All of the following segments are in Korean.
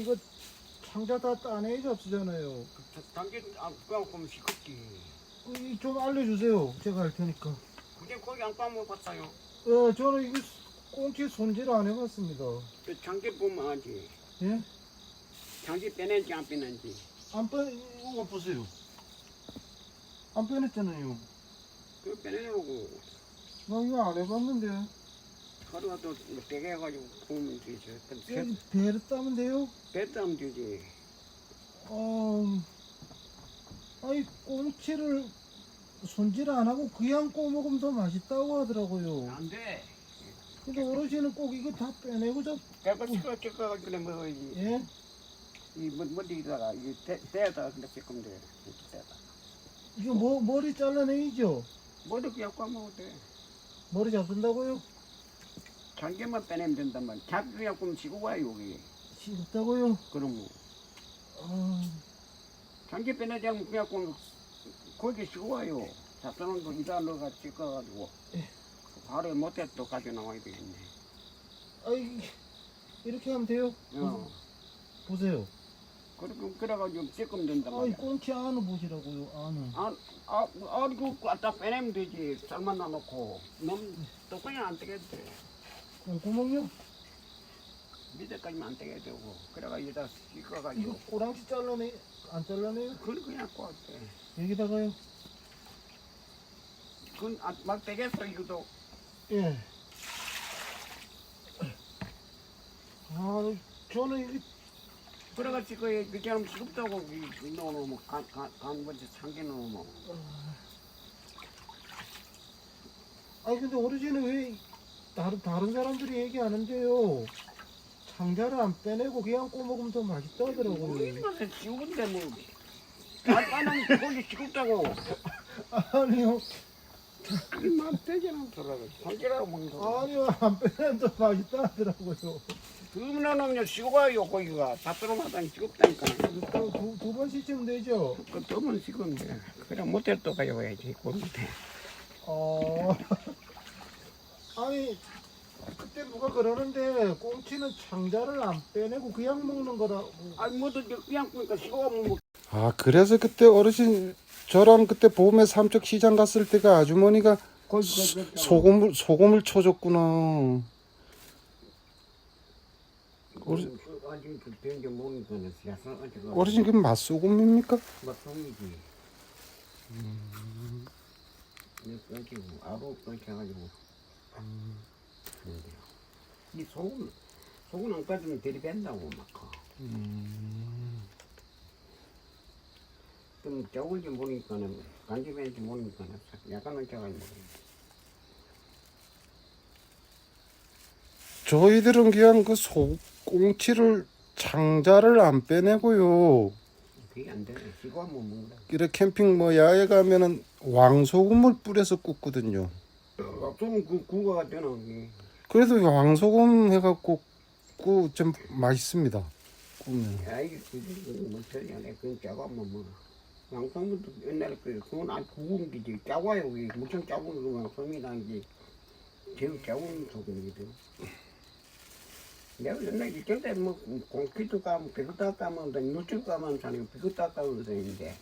이거 상자 다 따내기 없으잖아요. 단계 안 빼고 시끄럽지. 이 좀 알려주세요. 제가 할 테니까. 그게 거기 안 까먹어 봤어요. 어, 저는 이거 꽁치 손질 안 해봤습니다. 그 장기 보면 알지. 예? 장기 빼낸지 안 빼낸지. 안 빼, 이거 보세요. 안 빼냈잖아요. 그 빼내려고 나 이거 안 해봤는데. 또 빼게 해가지고 보면 되지. 여기 배를 따면 돼요? 뺐다면 되지. 어, 아니, 꽁치를 손질 안 하고 그냥 꼬 먹으면 더 맛있다고 하더라고요. 안 돼. 근데 어르신은 꼭 이거 다 빼내고 저, 내가 찍어 찍어 그래 먹어야지. 예? 이뭐 머리다가 이 대다가 근데 찍으면 돼. 이렇게 대다. 이거 뭐, 머리 잘라내이죠? 머리 그냥 까먹어도 돼. 머리 잡는다고요? 장기만 빼내면 된단 말이야. 장기 그냥 좀 지고 가요 여기. 싫다고요? 그러면 아, 장기 빼내자면 그냥 좀 거기 쉬고 와요. 잡사는 거 넣어가 찍어가지고 예. 바로 못해 또 가져 나와야 되겠네. 아이, 이렇게 하면 돼요? 어. 보세요. 그렇게 그래가지고 찍으면 된단 아이, 말이야. 꽁치 안을 보시라고요, 안을. 아, 아, 아, 이거 갖다 빼내면 되지. 삶아 놔놓고. 너무 똑바로 안 되겠대. 꽁구멍요? 밑에까지만 안 되게 되고. 그래가 여기다 이거 찍어가지고. 꼬랑지 잘라내, 안 잘라내요? 그걸 그냥 꽂대. 여기다가요? 그건 아, 막 되겠어, 이것도. 예. 아, 저는 이게 그래가 지고 그 사람 시급다고 넣어놓으면 간, 간, 간 먼저 참게 넣으면. 아니 근데 어르신은 왜 다른 다른 사람들이 얘기하는데요. 상자를 안 빼내고 그냥 꼬먹으면 더 맛있다 하더라고요. 우리나라 지우는데 뭐. 아까는 거기 시급다고. 아니요, 이만 되지는 소라고. 성질하고 먹는 거. 아니요 안 빼내면 더 맛있다 하더라고요. 그러면 놈이 시고가요, 거기가. 다 들어마다니 시급다니까. 두, 두 번씩쯤 되죠. 그 두번 시급인데. 그래, 못해 또 가져와야지, 그 밑에. 어, 아니 그때 누가 그러는데 꽁치는 상자를 안 빼내고 그냥 먹는 거라고. 아니, 뭐도 그냥 보니까 시고가 뭐. 아 그래서 그때 어르신 저랑 그때 봄에 삼척 시장 갔을 때가 아주머니가 거기, 소- 거기, 소금을 소금을 쳐줬구나. 어르- 그, 그 어디가. 어르신 그 맛소금입니까? 맛송이지. 음. 끊기고 아로 끊겨가지고. 그런데요. 이 속은 속은 안 까지면 들이댄다고 막. 좀 적을지 모르니까는 간집인지 모르니까는 약간은 적어가지고. 저희들은 그냥 그 소 꽁치를 장자를 안 빼내고요. 그게 안 돼. 시고 한번 먹는다. 이렇게 캠핑 뭐 야외 가면은 왕소금을 뿌려서 굽거든요. 좀 그, 구가 이게. 그래도 왕소금 해갖고 구 좀 맛있습니다. 구우면. 야, 이게 그게 뭐 소리 안 해. 그건 짜고 먹어. 양성부터 옛날에 그, 그건 안 구운 게지. 짜고요. 무슨 짜고 그 양성이라는 게 제일 짜고는 소금이거든. 내가 옛날에 절대 뭐 공기도 까면 비그다 까면 돼. 누출 까면 자네 비그다 까면 되는데.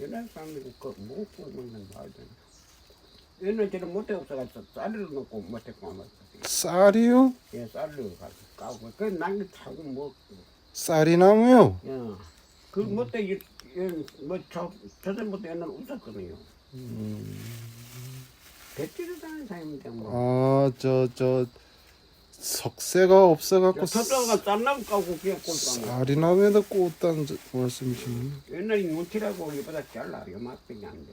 옛날 사람들이 그 먹고 먹는 거 알잖아. 옛날처럼 못해 없어가지고 쌀을 넣고 못해 까면 쌀이요? 예, 쌀을 가지고 까고 그 난게 타고 뭐 쌀이 나무요? 야, 그 못해 뭐저 저전부터 옛날 웃었거든요. 배지를 다는 사람인데 뭐. 아, 저, 저, 석쇠가 없어갖고 저쪽가 쌀나무 까고 그냥 꼴 까면 쌀이 나무에다 꽂다는 저- 말씀이시네요. 옛날에 눈치라고 이보다 잘라 요만큼이 안 돼.